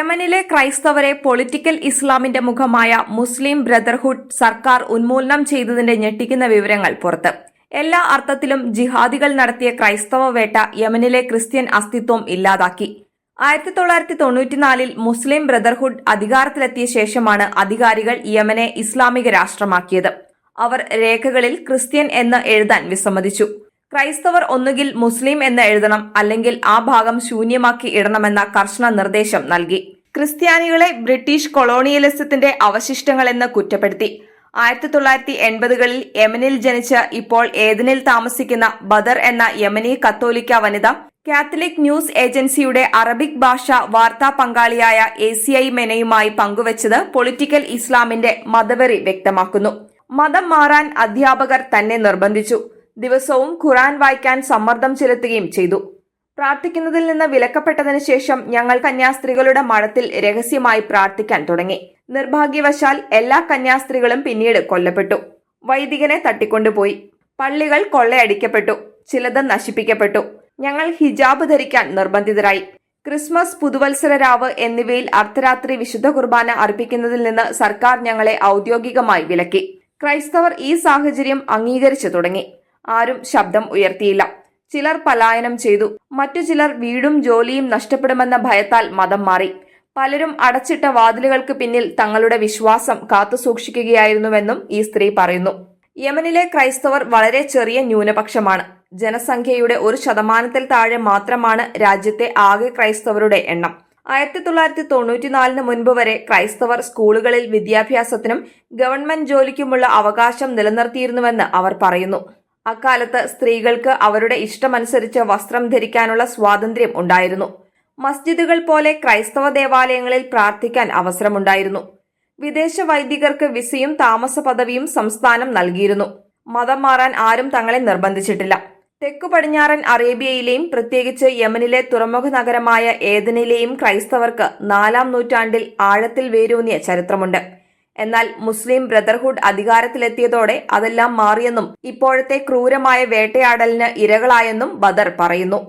യമനിലെ ക്രൈസ്തവരെ പൊളിറ്റിക്കൽ ഇസ്ലാമിന്റെ മുഖമായ മുസ്ലിം ബ്രദർഹുഡ് സർക്കാർ ഉന്മൂലനം ചെയ്തതിന്റെ ഞെട്ടിക്കുന്ന വിവരങ്ങൾ പുറത്ത്. എല്ലാ അർത്ഥത്തിലും ജിഹാദികൾ നടത്തിയ ക്രൈസ്തവ വേട്ട യമനിലെ ക്രിസ്ത്യൻ അസ്തിത്വം ഇല്ലാതാക്കി. ആയിരത്തി തൊള്ളായിരത്തി തൊണ്ണൂറ്റിനാലിൽ മുസ്ലിം ബ്രദർഹുഡ് അധികാരത്തിലെത്തിയ ശേഷമാണ് അധികാരികൾ യമനെ ഇസ്ലാമിക രാഷ്ട്രമാക്കിയത്. അവർ രേഖകളിൽ ക്രിസ്ത്യൻ എന്ന് എഴുതാൻ വിസമ്മതിച്ചു. ക്രൈസ്തവർ ഒന്നുകിൽ മുസ്ലിം എന്ന് എഴുതണം അല്ലെങ്കിൽ ആ ഭാഗം ശൂന്യമാക്കി ഇടണമെന്ന കർശന നിർദ്ദേശം നൽകി. ക്രിസ്ത്യാനികളെ ബ്രിട്ടീഷ് കൊളോണിയലിസത്തിന്റെ അവശിഷ്ടങ്ങളെന്ന് കുറ്റപ്പെടുത്തി. ആയിരത്തി തൊള്ളായിരത്തി എൺപതുകളിൽ യമനിൽ ജനിച്ച് ഇപ്പോൾ ഏതനിൽ താമസിക്കുന്ന ബദർ എന്ന യമനി കത്തോലിക്ക വനിത കാത്തലിക് ന്യൂസ് ഏജൻസിയുടെ അറബിക് ഭാഷ വാർത്താ പങ്കാളിയായ എ സി ഐ മെനയുമായി പങ്കുവച്ചത് പൊളിറ്റിക്കൽ ഇസ്ലാമിന്റെ മതവെറി വ്യക്തമാക്കുന്നു. മതം മാറാൻ അധ്യാപകർ തന്നെ നിർബന്ധിച്ചു. ദിവസവും ഖുറാൻ വായിക്കാൻ സമ്മർദ്ദം ചെലുത്തുകയും ചെയ്തു. പ്രാർത്ഥിക്കുന്നതിൽ നിന്ന് വിലക്കപ്പെട്ടതിന് ശേഷം ഞങ്ങൾ കന്യാസ്ത്രീകളുടെ മഠത്തിൽ രഹസ്യമായി പ്രാർത്ഥിക്കാൻ തുടങ്ങി. നിർഭാഗ്യവശാൽ എല്ലാ കന്യാസ്ത്രീകളും പിന്നീട് കൊല്ലപ്പെട്ടു. വൈദികനെ തട്ടിക്കൊണ്ടുപോയി. പള്ളികൾ കൊള്ളയടിക്കപ്പെട്ടു. ചിലത് നശിപ്പിക്കപ്പെട്ടു. ഞങ്ങൾ ഹിജാബ് ധരിക്കാൻ നിർബന്ധിതരായി. ക്രിസ്മസ് പുതുവത്സര രാവ് എന്നിവയിൽ അർദ്ധരാത്രി വിശുദ്ധ കുർബാന അർപ്പിക്കുന്നതിൽ നിന്ന് സർക്കാർ ഞങ്ങളെ ഔദ്യോഗികമായി വിലക്കി. ക്രൈസ്തവർ ഈ സാഹചര്യം അംഗീകരിച്ചു തുടങ്ങി. ആരും ശബ്ദം ഉയർത്തിയില്ല. ചിലർ പലായനം ചെയ്തു. മറ്റു ചിലർ വീടും ജോലിയും നഷ്ടപ്പെടുമെന്ന ഭയത്താൽ മതം മാറി. പലരും അടച്ചിട്ട വാതിലുകൾക്ക് പിന്നിൽ തങ്ങളുടെ വിശ്വാസം കാത്തുസൂക്ഷിക്കുകയായിരുന്നുവെന്നും ഈ സ്ത്രീ പറയുന്നു. യമനിലെ ക്രൈസ്തവർ വളരെ ചെറിയ ന്യൂനപക്ഷമാണ്. ജനസംഖ്യയുടെ ഒരു ശതമാനത്തിൽ താഴെ മാത്രമാണ് രാജ്യത്തെ ആകെ ക്രൈസ്തവരുടെ എണ്ണം. ആയിരത്തി തൊള്ളായിരത്തി തൊണ്ണൂറ്റിനാലിന് മുൻപ് വരെ ക്രൈസ്തവർ സ്കൂളുകളിൽ വിദ്യാഭ്യാസത്തിനും ഗവൺമെന്റ് ജോലിക്കുമുള്ള അവകാശം നിലനിർത്തിയിരുന്നുവെന്ന് അവർ പറയുന്നു. അക്കാലത്ത് സ്ത്രീകൾക്ക് അവരുടെ ഇഷ്ടമനുസരിച്ച് വസ്ത്രം ധരിക്കാനുള്ള സ്വാതന്ത്ര്യം ഉണ്ടായിരുന്നു. മസ്ജിദുകൾ പോലെ ക്രൈസ്തവ ദേവാലയങ്ങളിൽ പ്രാർത്ഥിക്കാൻ അവസരമുണ്ടായിരുന്നു. വിദേശ വൈദികർക്ക് വിസയും താമസ പദവിയും സംസ്ഥാനം നൽകിയിരുന്നു. മതം മാറാൻ ആരും തങ്ങളെ നിർബന്ധിച്ചിട്ടില്ല. തെക്കു പടിഞ്ഞാറൻ അറേബ്യയിലെയും പ്രത്യേകിച്ച് യമനിലെ തുറമുഖ നഗരമായ ഏതനിലെയും ക്രൈസ്തവർക്ക് നാലാം നൂറ്റാണ്ടിൽ ആഴത്തിൽ വേരൂന്നിയ ചരിത്രമുണ്ട്. എന്നാൽ മുസ്ലിം ബ്രദർഹുഡ് അധികാരത്തിലെത്തിയതോടെ അതെല്ലാം മാറിയെന്നും ഇപ്പോഴത്തെ ക്രൂരമായ വേട്ടയാടലിന് ഇരകളായെന്നും ബദർ പറയുന്നു